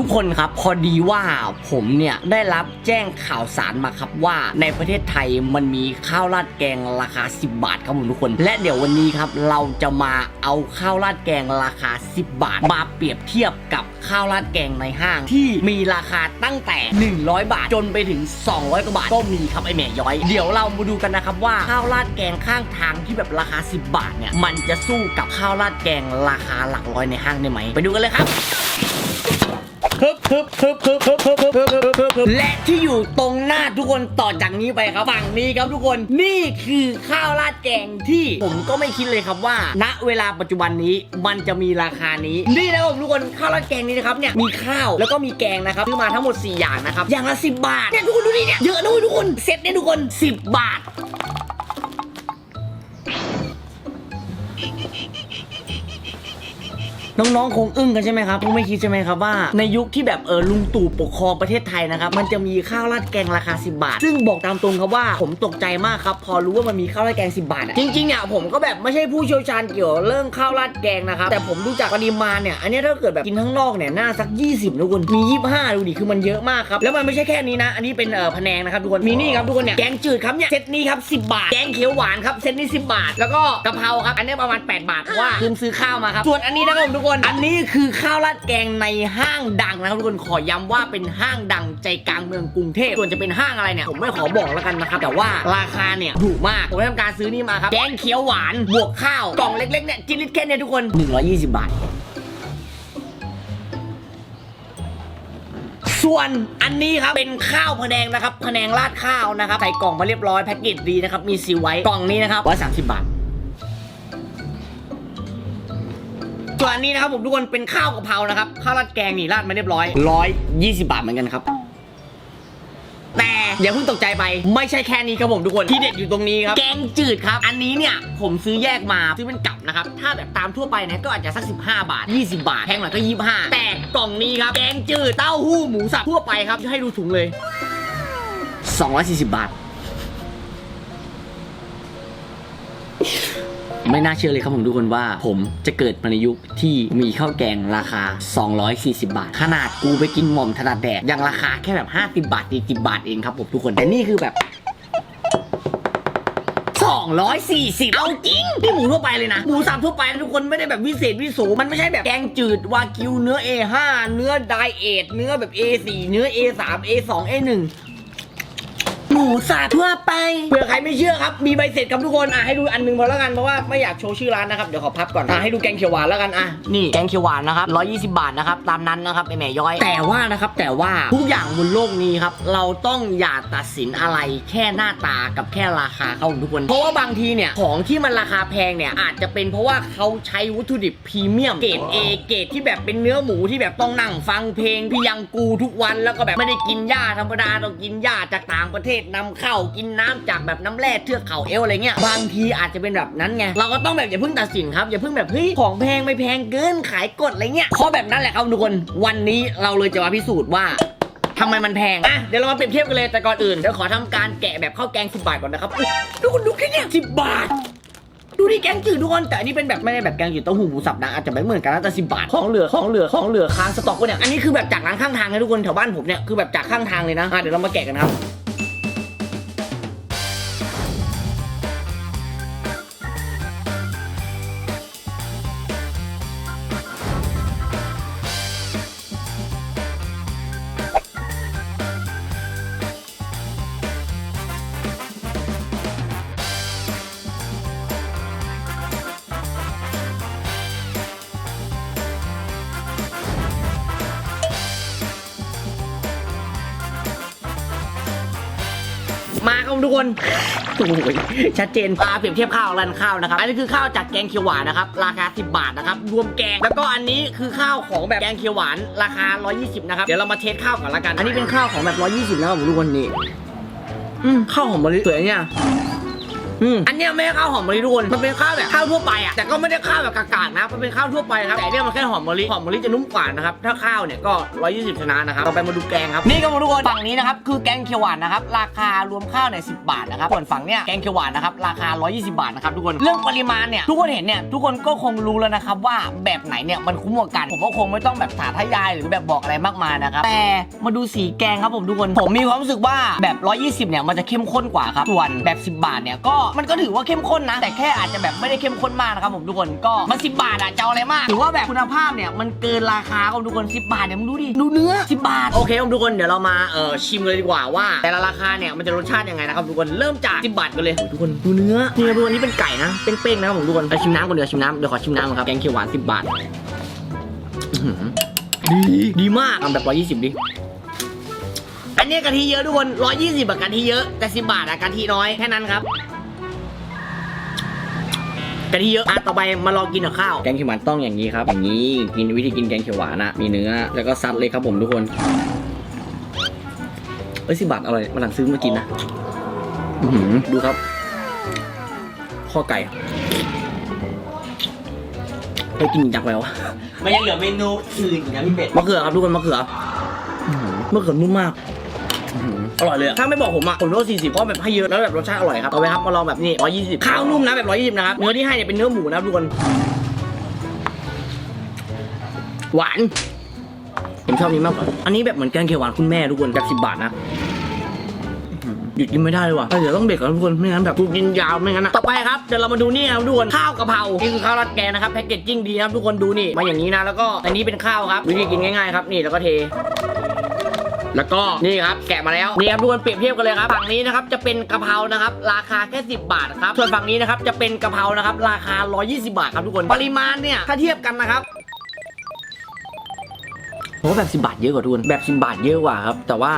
ทุกคนครับพอดีว่าผมเนี่ยได้รับแจ้งข่าวสารมาครับว่า ในประเทศไทยมันมีข้าวราดแกงราคา 10 บาทครับผมทุกคน และเดี๋ยววันนี้ครับเราจะมาเอาข้าวราดแกงราคา 10 บาท มาเปรียบเทียบกับข้าวราดแกงในห้าง ที่มีราคาตั้งแต่ 100 บาทจนไปถึง 200กว่าบาทก็มีครับไอแม่ย้อย เดี๋ยวเรามาดูกันนะครับว่าข้าวราดแกงข้างทางที่แบบราคา 10 บาทเนี่ยมันจะสู้กับข้าวราดแกงราคาหลักร้อยในห้างได้ไหมไปดูกันเลยครับ ฮึบฮึบฮึบฮึบฮึบฮึบฮึบฮึบฮึบฮึบฮึบและที่อยู่ตรงหน้าทุกคนต่อจากนี้ไปครับฝั่งนี้ครับทุกคนนี่คือข้าวราดแกงที่ผมก็ไม่คิดเลยครับว่า ณเวลาปัจจุบันนี้มันจะมีราคานี้นี่นะครับทุกคนข้าวราดแกงนี้นะครับเนี่ยมีข้าวแล้วก็มีแกงนะครับซื้อมาทั้งหมด 4 อย่างนะครับอย่างละ 10 บาทเนี่ยทุกคนดูดิเนี่ยเยอะนะเว้ยทุกคนเซ็ตเนี่ยทุกคน 10 บาท น้องๆคงอึ้งกันใช่ไหมครับคงไม่คิดใช่ไหมครับว่า ในยุคที่แบบเออลุงตู่ปกครองประเทศไทยนะครับมันจะมีข้าวราดแกงราคา 10 บาท ซึ่งบอกตามตรงครับว่าผมตกใจมากครับพอรู้ว่ามันมีข้าวราดแกง 10 บาทอะจริงๆเนี่ยผมก็แบบไม่ใช่ผู้เชี่ยวชาญเกี่ยวเรื่องข้าวราดแกงนะครับแต่ผมดูจากปริมาณเนี่ยอันนี้ถ้าเกิดแบบกินข้างนอกเนี่ยน่าสัก 20ทุกคนมี 25ดูดิคือมันเยอะมากครับแล้วมันไม่ใช่แค่นี้นะ อันนี้เป็นเออพะแนงนะครับทุกคนมีนี่ครับทุกคนเนี่ยแกงจืดครับเนี่ยเซตนี้ครับ10 บาท แกงเขียวหวานครับเซตนี้ 10 บาท แล้วก็กะเพราครับอันนี้ประมาณ 8 บาทเพราะว่าลืมซื้อข้าวมาครับส่วนอันนี้นะครับทุกคนอันนี้คือข้าวราดแกงในห้างดังนะครับทุกคนขอย้ำว่าเป็นห้างดังใจกลางเมืองกรุงเทพส่วนจะเป็นห้างอะไรเนี่ยผมไม่ขอบอกแล้วกันนะครับแต่ว่าราคาเนี่ยถูกมากผมได้ทำการซื้อนี่มาครับแกงเขียวหวานบวกข้าวกล่องเล็กๆเนี่ยจินลิตแค่เนี้ทุกคน 120 บาทส่วนอันนี้ครับเป็นข้าวพะแนงนะครับพะแนงราดข้าวนะครับใส่กล่องมาเรียบร้อยแพ็กเกจดีนะครับมีซีไว้กล่องนี้นะครับ130บาท ส่วนอันนี้นะครับผมทุกคนเป็นข้าวกะเพรานะครับข้าวราดแกงนี่ราดมาเรียบร้อย120บาทเหมือนกันครับแต่อย่าเพิ่งตกใจไปไม่ใช่แค่นี้ครับผมทุกคนที่เด็ดอยู่ตรงนี้ครับแกงจืดครับ อันนี้เนี่ยผมซื้อแยกมาซื้อเป็นกลับนะครับถ้าแบบตามทั่วไปเนี่ยก็อาจจะสัก 15 บาท 20 บาทแพงหน่อยก็ 25 แต่กล่องนี้ครับแกงจืดเต้าหู้หมูสับทั่วไปครับจะให้ดูถุงเลย 240 บาท ไม่น่าเชื่อเลยครับผมทุกคนว่า ผมจะเกิดมาในยุคที่มีข้าวแกงราคา 240 บาท ขนาดกูไปกินหม่อมถนัดแดกยังราคาแค่แบบ 50 บาท40บาทเองครับผมทุกคนแต่นี่คือแบบ240 เอาจริงนี่หมูทั่วไปเลยนะ หมูสับทั่วไปทุกคนไม่ได้แบบวิเศษวิโสมันไม่ใช่แบบแกงจืด วากิวเนื้อ A5 เนื้อไดเอทเนื้อแบบ A4 เนื้อ A3 A2 A1 หมูสับทั่วไป เผื่อใครไม่เชื่อครับ มีใบเสร็จครับทุกคน อะให้ดูอันหนึงพอแล้วกัน เพราะว่าไม่อยากโชว์ชื่อร้านนะครับ เดี๋ยวขอพับก่อน อะให้ดูแกงเขียวหวานแล้วกัน อะ นี่แกงเขียวหวานนะครับ 120 บาทนะครับ ตามนั้นนะครับไอแม่ย้อย แต่ว่านะครับ แต่ว่าทุกอย่างบนโลกนี้ครับ เราต้องอย่าตัดสินอะไรแค่หน้าตากับแค่ราคาเขาทุกคน เพราะว่าบางทีเนี่ย ของที่มันราคาแพงเนี่ย อาจจะเป็นเพราะว่าเขาใช้วัตถุดิบพรีเมียม เกรด A เกรดที่แบบเป็นเนื้อหมูที่แบบต้องนั่งฟังเพลงพี่ยังกูทุกวันแล้วก็แบบไม่ได้กินหญ้าธรรมดาต้องกินหญ้าจากต่างประเทศนำเข้ากินน้ำจากแบบน้ำแร่เทือกเขาเอลอะไรเงี้ยบางทีอาจจะเป็นแบบนั้นไงเราก็ต้องแบบอย่าเพิ่งตัดสินครับอย่าเพิ่งแบบเฮ้ยของแพงไม่แพงเกินขายกดอะไรเงี้ยเพราะแบบนั้นแหละครับทุกคนวันนี้เราเลยจะมาพิสูจน์ว่าทำไมมันแพง อะ เดี๋ยวเรามาเปรียบเทียบกันเลย แต่ก่อนอื่น เดี๋ยวขอทำการแกะแบบข้าวแกง 10 บาทก่อนนะครับ ดูคนดูแค่เนี้ยสิบบาท ดูดิแกงจืดทุกคน แต่อันนี้เป็นแบบไม่ได้แบบแกงจืดเต้าหู้หมูสับนะ อาจจะไม่เหมือนกันนะแต่สิบบาท ของเหลือ ของเหลือ ของเหลือค้างสต็อกไว้เนี่ย อันนี้คือแบบจากร้านข้างทางนะทุกคน แถวบ้านผมเนี่ย คือแบบจากข้างทางเลยนะ อะ เดี๋ยวเรามาแกะกันครับ มาครับทุกคนโอ้ยชัดเจนอาเปรียบเทียบข้าวรันข้าวนะครับ อันนี้คือข้าวจากแกงเขียวหวานนะครับ ราคา 10 บาทนะครับ รวมแกง แล้วก็อันนี้คือข้าวของแบบแกงเขียวหวาน ราคา 120 นะครับ เดี๋ยวเรามาเทสข้าวก่อนละกัน อันนี้เป็นข้าวของแบบ 120 นะครับทุกคนนี่อืมข้าวหอมมะลิสวยเนี่ย อันเนี้ยไม่ใช่ข้าวหอมมะลิทุกคนมันเป็นข้าวแบบข้าวทั่วไปอะแต่ก็ไม่ได้ข้าวแบบกากๆนะมันเป็นข้าวทั่วไปครับแต่เนี้ยมันแค่หอมมะลิหอมมะลิจะนุ่มกว่านะครับถ้าข้าวเนี่ยก็ 120ชนะนะครับต่อไปมาดูแกงครับนี่ครับทุกคนฝั่งนี้นะครับคือแกงเขียวหวานนะครับราคารวมข้าวเนี่ยสิบาทนะครับส่วนฝั่งเนี้ยแกงเขียวหวานนะครับราคา 120 บาทนะครับทุกคนเรื่องปริมาณเนี่ยทุกคนเห็นเนี่ยทุกคนก็คงรู้แล้วนะครับว่าแบบไหนเนี่ยมันคุ้มกว่ากัน ผมก็คงไม่ต้องแบบสาธยายหรือแบบบอกอะไรมากมายนะครับแต่มาดูสีแกงครับผมทุกคนผมมีความรู้สึกว่าแบบ 120เนี่ยมันจะเข้มข้นกว่าครับส่วนแบบ 10 บาทเนี่ยก็มันก็ถือว่าเข้มข้นนะ แต่แค่อาจจะแบบไม่ได้เข้มข้นมากนะครับผมทุกคนก็มัน10บาทอะจะเอาอะไรมากถือว่าแบบคุณภาพเนี่ยมันเกินราคาครับทุกคน10บาทเนี่ยมึงดูดิดูเนื้อ10บาทโอเคครับทุกคนเดี๋ยวเรามาเอ่อชิมเลยดีกว่าว่า แต่ละราคาเนี่ยมันจะรสชาติยังไงนะครับทุกคนเริ่มจาก10บาทกันเลยทุกคนดูเนื้อนี่ครับทุกคนนี่เป็นไก่นะเป้งๆนะครับผมทุกคนไปชิมน้ำก่อนเดี๋ยวชิมน้ำเดี๋ยวขอชิมน้ำก่อนครับแกงเขียวหวาน10บาทดีดีมากทำแบบ120ดิอันนี้กะทิเยอะทุกคน120บาทกะทิเยอะแต่10บาทอะกะทิน้อยแค่นั้นครับ กะทิเยอะอะต่อไปมาลองกินกับข้าวแกงเขียวหวานต้องอย่างนี้ครับ อย่างนี้กินวิธีกินแกงเขียวหวานอะมีเนื้อ แล้วก็ซัดเลยครับผมทุกคน เอ้ยสิบาทอร่อยมาหลังซื้อมากินนะอื้อหือดูครับ ข้อไก่ให้กินจักแล้วะมันยังเหลือเมนูอื่นอีกนะพี่เป็ดมะเขือครับทุกคนมะเขืออื้อหือมะเขือนุ่มมาก อร่อยเลยอะถ้าไม่บอกผมอะผมว่า40เพราะแบบให้เยอะแล้วแบบรสชาติอร่อยครับเอาไปครับมาลองแบบนี้120ข้าวนุ่มนะแบบ120นะครับเนื้อที่ให้เนี่ยเป็นเนื้อหมูนะครับทุกคนหวานผมชอบนี้มากกว่าอันนี้แบบเหมือนแกงเขียวหวานคุณแม่ทุกคนแบบสิบบาทนะหยุดกินไม่ได้เลยว่ะเดี๋ยวต้องเบรกก่อนทุกคนไม่งั้นแบบกูกินยาวไม่งั้นนะต่อไปครับเดี๋ยวเรามาดูนี่ครับทุกคนข้าวกะเพรานี่คือข้าวราดแกงนะครับแพ็กเกจจิ้งดีครับทุกคนดูนี่มาอย่างนี้นะแล้วก็อันนี้เป็นข้าวครับวิธีกินง่ายๆครับนี่แล้วก็เท แล้วก็นี่ครับแกะมาแล้วนี่ครับทุกคนเปรียบเทียบกันเลยครับฝั่งนี้นะครับจะเป็นกะเพรานะครับราคาแค่ 10 บาทครับส่วนฝั่งนี้นะครับจะเป็นกะเพรานะครับราคา 120 บาทครับทุกคนปริมาณเนี่ยถ้าเทียบกันนะครับผมว่าแบบ10 บาทเยอะกว่าทุกคนแบบ 10 บาทเยอะกว่าครับแต่ว่า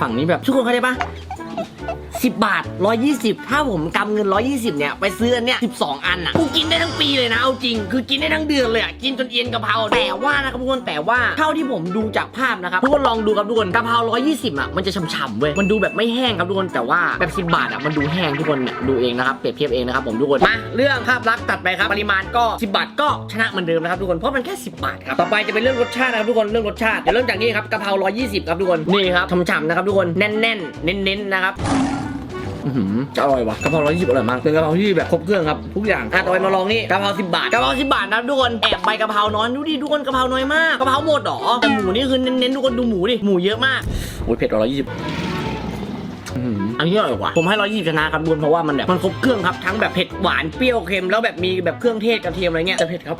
ฝั่งนี้แบบทุกคนเข้าใจปะ 10 บาท 120 ถ้าผมกำเงิน 120 เนี่ย ไปซื้ออันเนี้ย12 อันอะกูกินได้ทั้งปีเลยนะ เอาจริง คือกินได้ทั้งเดือนเลยอะ กินจนเอียนกะเพรา แต่ว่านะครับทุกคน แต่ว่าเท่าที่ผมดูจากภาพนะครับ ทุกคนลองดูครับทุกคน กะเพรา 120 อะ มันจะฉ่ำๆเว้ย มันดูแบบไม่แห้งครับทุกคน แต่ว่าแบบ 10 บาทอะ มันดูแห้งทุกคนเนี่ยดูเองนะครับ เปรียบเทียบเองนะครับผมทุกคน มา เรื่องภาพลักษณ์ตัดไปครับ ปริมาณก็ 10 บาทก็ชนะเหมือนเดิมนะครับทุกคน เพราะมันแค่ 10 บาทครับ ต่อไปจะเป็นเรื่องรสชาตินะครับทุกคน เรื่องรสชาติ เดี๋ยวเริ่มจากนี่ครับกะเพรา 120 ครับทุกคน นี่ครับฉ่ำๆนะครับทุกคน แน่นๆ เน้นๆ นะครับ อื้อหืออร่อยว่ะกะเพราร้อยยี่สิบอร่อยมากเป็นกะเพราที่แบบครบเครื่องครับทุกอย่างอะต่อไปมาลองนี่กะเพราสิบบาทกะเพราสิบบาทนะทุกคนแอบใบกะเพราน้อยดูดิทุกคนกะเพราน้อยมากกะเพราหมดหรอแต่หมูนี่คือเน้นๆทุกคนดูหมูดิหมูเยอะมากโอ้ยเผ็ดร้อยยี่สิบอันนี้อร่อยกว่า ผมให้ร้อยยี่สิบชนะครับทุกคนเพราะว่ามันแบบมันครบเครื่องครับทั้งแบบเผ็ดหวานเปรี้ยวเค็มแล้วแบบมีแบบเครื่องเทศกระเทียมอะไรเงี้ยจะเผ็ดครับ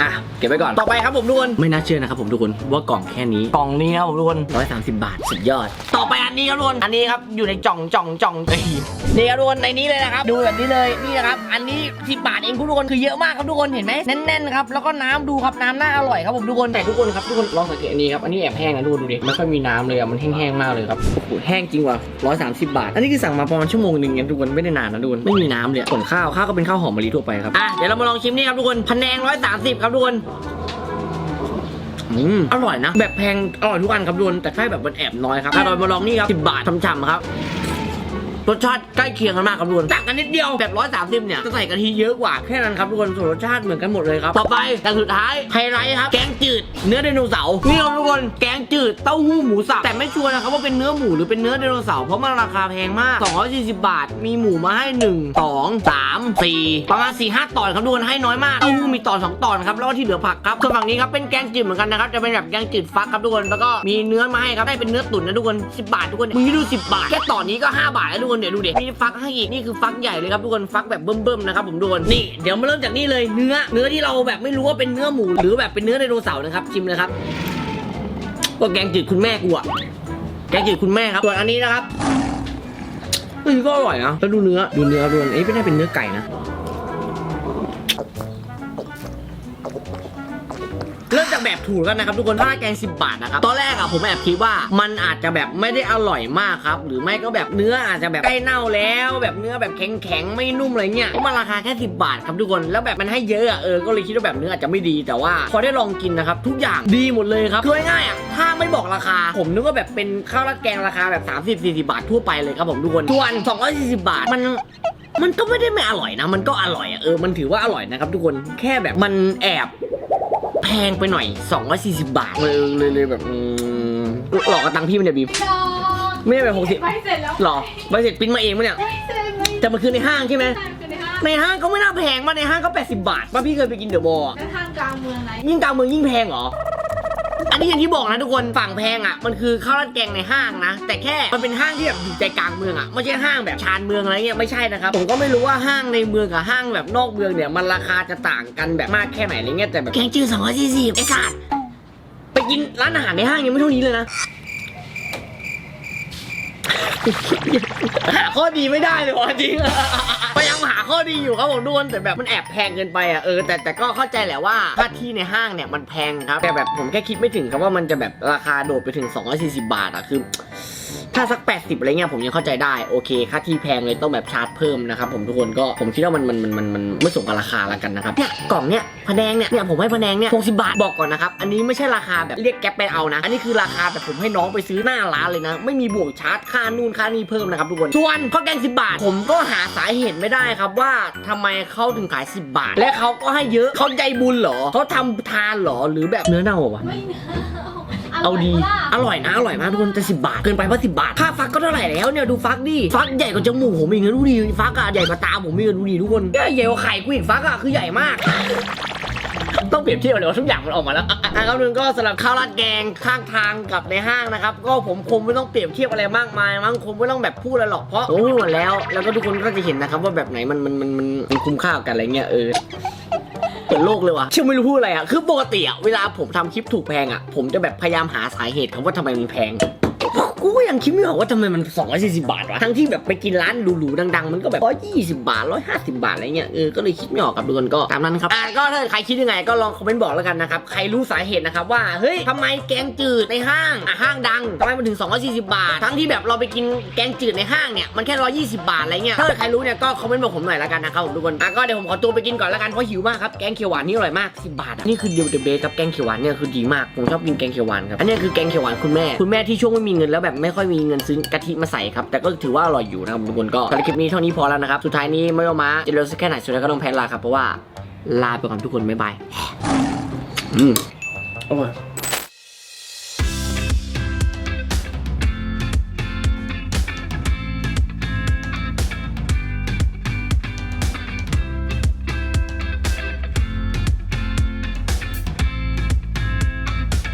อะเก็บไว้ก่อน ต่อไปครับผมทุกคน ไม่น่าเชื่อนะครับผมทุกคนว่ากล่องแค่นี้ กล่องนี้ครับผมทุกคน130 บาท สุดยอด ต่อไปอันนี้ครับทุกคนอันนี้ครับอยู่ในจ่องจ่องจ่องเอ้ยนี่ครับทุกคนในนี้เลยนะครับดูแบบนี้เลยนี่นะครับอันนี้10บาทเองทุกคนคือเยอะมากครับทุกคนเห็นไหมแน่นๆครับแล้วก็น้ำดูครับน้ำน่าอร่อยครับผมทุกคนแต่ทุกคนครับทุกคนลองสังเกตอันนี้ครับอันนี้แอบแห้งนะทุกคนดูดิไม่ค่อยมีน้ำเลยอะมันแห้งๆมากเลยครับโอ้โหแห้งจริงว่ะ130บาท อันนี้คือสั่งมาประมาณชั่วโมงหนึ่งเองทุกคนไม่ได้นานนะทุกคนไม่มีน้ำเลยส่วนข้าวข้าวก็เป็นข้าวหอมมะลิทั่วไปครับอะเดี๋ยวเรามาลองชิมนี่ครับทุกคนพะแนง130ครับทุกคน อืมอร่อยนะ แบบแพงอร่อยทุกอันครับทุกคนแต่แค่แบบมันแอบน้อยครับอร่อยมาลองนี่ครับ10บาทช่ำๆครับ รสชาติใกล้เคียงกันมากครับทุกคนต่างกันนิดเดียวแบบร้อยสามสิบเนี่ยจะใส่กะทิเยอะกว่าแค่นั้นครับทุกคนส่วนรสชาติเหมือนกันหมดเลยครับต่อไปแต่สุดท้ายไฮไลท์ครับแกงจืดเนื้อไดโนเสาร์นี่ครับทุกคนแกงจืดเต้าหู้หมูสับแต่ไม่ชัวร์นะครับว่าเป็นเนื้อหมูหรือเป็นเนื้อไดโนเสาร์เพราะมันราคาแพงมาก 240 บาท มีหมูมาให้ 1 2 3 4 ประมาณ 4 5 ตอนครับทุกคนให้น้อยมากเต้าหู้มีตอน 2 ตอนครับแล้วก็ที่เหลือผักครับส่วนฝั่งนี้ครับเป็นแกงจืดเหมือนกันนะครับจะเป็นแบบแกงจืดฟักครับทุกคนแล้วก็มีเนื้อมาให้ครับได้เป็นเนื้อตุ๋นนะทุกคน 10 บาททุกคนมึงคิดดู 10 บาทแค่ตอนนี้ก็ 5 บาทแล้วทุกคนเดี๋ยวดูเด็มีฟักให้อีกนี่คือฟักใหญ่เลยครับทุกคนฟักแบบเบิ่มๆนะครับผมทุกคนนี่เดี๋ยวมาเริ่มจากนี่เลยเนื้อ เนื้อที่เราแบบไม่รู้ว่าเป็นเนื้อหมู หรือแบบเป็นเนื้อไดโนเสาร์นะครับชิมเลยครับก็แกงจืดคุณแม่กูอะแกงจืดคุณแม่ครับส่วนอันนี้นะครับเฮ้ยก็อร่อยนะแล้วดูเนื้อดูเนื้อดูเอ้ไม่ได้เป็นเนื้อไก่นะ เริ่มจากแบบถูกกันนะครับทุกคนข้าวราดแกง 10 บาทนะครับ ตอนแรกอะผมแอบคิดว่ามันอาจจะแบบไม่ได้อร่อยมากครับ หรือไม่ก็แบบเนื้ออาจจะแบบใกล้เน่าแล้ว แบบเนื้อแบบแข็งๆไม่นุ่มอะไรเงี้ยเพราะมันราคาแค่ 10 บาทครับทุกคน แล้วแบบมันให้เยอะอะเออ ก็เลยคิดว่าแบบเนื้ออาจจะไม่ดี แต่ว่าพอได้ลองกินนะครับทุกอย่างดีหมดเลยครับคือง่ายๆอะถ้าไม่บอกราคา ผมนึกว่าแบบเป็นข้าวราดแกงราคาแบบ 30-40 บาททั่วไปเลยครับผมทุกคนส่วน240 บาทมันมันก็ไม่ได้ไม่อร่อยนะ มันก็อร่อยอะเออ มันถือว่าอร่อยนะครับทุกคน แค่แบบมันแอบ แพงไปหน่อย 240 บาท เลยเลยเลยแบบอืมหลอกกระตังค์พี่มันเนี่ยบีมดอกไม่ได้แบบหกสิบไปเสร็จแล้วหรอใบเสร็จปริ้นมาเองมั้ยเนี่ยไปเสร็จเลยแต่มันคือในห้างใช่ไหมทางกันในห้างในห้างก็ไม่น่าแพงมาในห้างก็ 80 บาทป้าพี่เคยไปกินเดอะมอลล์อะแล้วทางกลางเมืองไหน ยิ่งกลางเมืองยิ่งแพงเหรออั นนี้อย่างที่บอกนะทุกคนฝั่งแพงอะมันคือข้าวราดแกงในห้างนะ แต่แค่มันเป็นห้างที่แบบอยู่ใจกลางเมืองอะไม่ใช่ห้างแบบชานเมืองอะไรเงี้ยไม่ใช่นะครับผมก็ไม่รู้ว่าห้างในเมืองกับห้างแบบนอกเมืองเนี่ยมันราคาจะต่างกันแบบมากแค่ไหนอะไรเงี้ยแต่แบบแกงจืดสองร้อยสี่สิบไอ้สัตว์ไปกินร้านอาหารในห้างยังไม่เท่านี้เลยนะ หาข้อดีไม่ได้เลยวะจริงพยายามหาข้อดีอยู่ครับผมทุกคนแต่แบบมันแอบแพงเกินไปอะเออแต่แต่ก็เข้าใจแหละว่าค่าที่ในห้างเนี่ยมันแพงครับแต่แบบผมแค่คิดไม่ถึงครับว่ามันจะแบบราคาโดดไปถึง 240 บาทอะคือ ถ้าสัก 80อะไรเงี้ยผมยังเข้าใจได้โอเค ค่าที่แพงเลยต้องแบบชาร์จเพิ่มนะครับผมทุกคนก็ผมคิดว่ามันมันมันมันมันไม่สมกับราคาละกันนะครับเนี่ยกล่องเนี่ยพแนงเนี่ยเนี่ยผมให้พแนงเนี่ย60บาทบอกก่อนนะครับอันนี้ไม่ใช่ราคาแบบเรียกแก๊ปไปเอานะ อันนี้คือราคาแบบผมให้น้องไปซื้อหน้าร้านเลยนะ ไม่มีบวกชาร์จค่านู่นค่านี่เพิ่มนะครับทุกคนส่วนข้าวแกง10 บาท ผมก็หาสาเหตุไม่ได้ครับว่าทำไมเขาถึงขาย 10 บาท และเขาก็ให้เยอะเขาใจบุญเหรอเขาทำทานเหรอหรือแบบเนื้อเน่าวะไม่เน เอาดีร่ยอร่อยนะ อร่อยมากทุกคนแต่สิบาท เกินไปเพราะสิบาทค่าฟักก็เท่าไหร่แล้วเนี่ยดูฟักดิ ฟักใหญ่กว่าจมูกผมอีกนะดูดิ ฟักอะใหญ่กว่าตาผมอีกนะดูดิทุกคนใหญ่กว่าไข่กูอีกฟักอะคือใหญ่มากต้องเปรียบเทียบเลยว่าทุกอย่างมันออกมาแล้วอะอะครับนึงก็สำหรับข้าวราดแกงข้างทางกับในห้างนะครับ ก็ผมคงไม่ต้องเปรียบเทียบอะไรมากมาย มั้งคงไม่ต้องแบบพูดอะไรหรอกเพราะผมพูดหมดแล้ว แล้วก็ทุกคนก็จะเห็นนะครับว่าแบบไหนมันมันมันมันมันคุ้มค่ากันอะไรเงี้ยเออ เปิดโลกเลยว่ะเชื่อไม่รู้พูดอะไรอะคือปกติอะเวลาผมทำคลิปถูกแพงอะผมจะแบบพยายามหาสาเหตุครับว่าทำไมมันแพง กูก็ยังคิดไม่ออกว่าทำไมมัน 240 บาทวะ ทั้งที่แบบไปกินร้านหรูๆดังๆ มันก็แบบ120 บาท 150 บาทอะไรเงี้ย เออ ก็เลยคิดไม่ออกครับทุกคนก็ตามนั้นครับ อ่าก็ถ้าใครคิดยังไงก็ลองคอมเมนต์บอกแล้วกันนะครับ ใครรู้สาเหตุนะครับว่า เฮ้ยทำไมแกงจืดในห้างอะห้างดังทำไมมันถึง 240 บาท ทั้งที่แบบเราไปกินแกงจืดในห้างเนี่ยมันแค่ 120 บาทอะไรเงี้ย ถ้าใครรู้เนี่ยก็คอมเมนต์บอกผมหน่อยแล้วกันนะครับผมทุกคนอะก็เดี๋ยวผมขอตัวไปกินก่อนแล้วกันเพราะหิวมากครับแกงเขียวหวานนี่อร่อยมาก10บาทนี่คือเดียวเดเบสกับแกงเขียวหวานเนี่ยคือดีมากผมชอบกินแกงเขียวหวานครับอันนี้คือแกงเขียวหวานคุณแม่คุณแม่ที่ช่วงไม่มีเงินแล้วแบบไม่ค่อยมีเงินซื้อกะทิมาใส่ครับ แต่ก็ถือว่าอร่อยอยู่นะครับทุกคนก็สำหรับคลิปนี้เท่านี้พอแล้วนะครับ สุดท้ายนี้ไม่ว่ามาจะเร็วสักแค่ไหนสุดท้ายก็ต้องแพ้ลาครับเพราะว่าลาไปก่อนทุกคนบ๊ายบายอืมอร่อย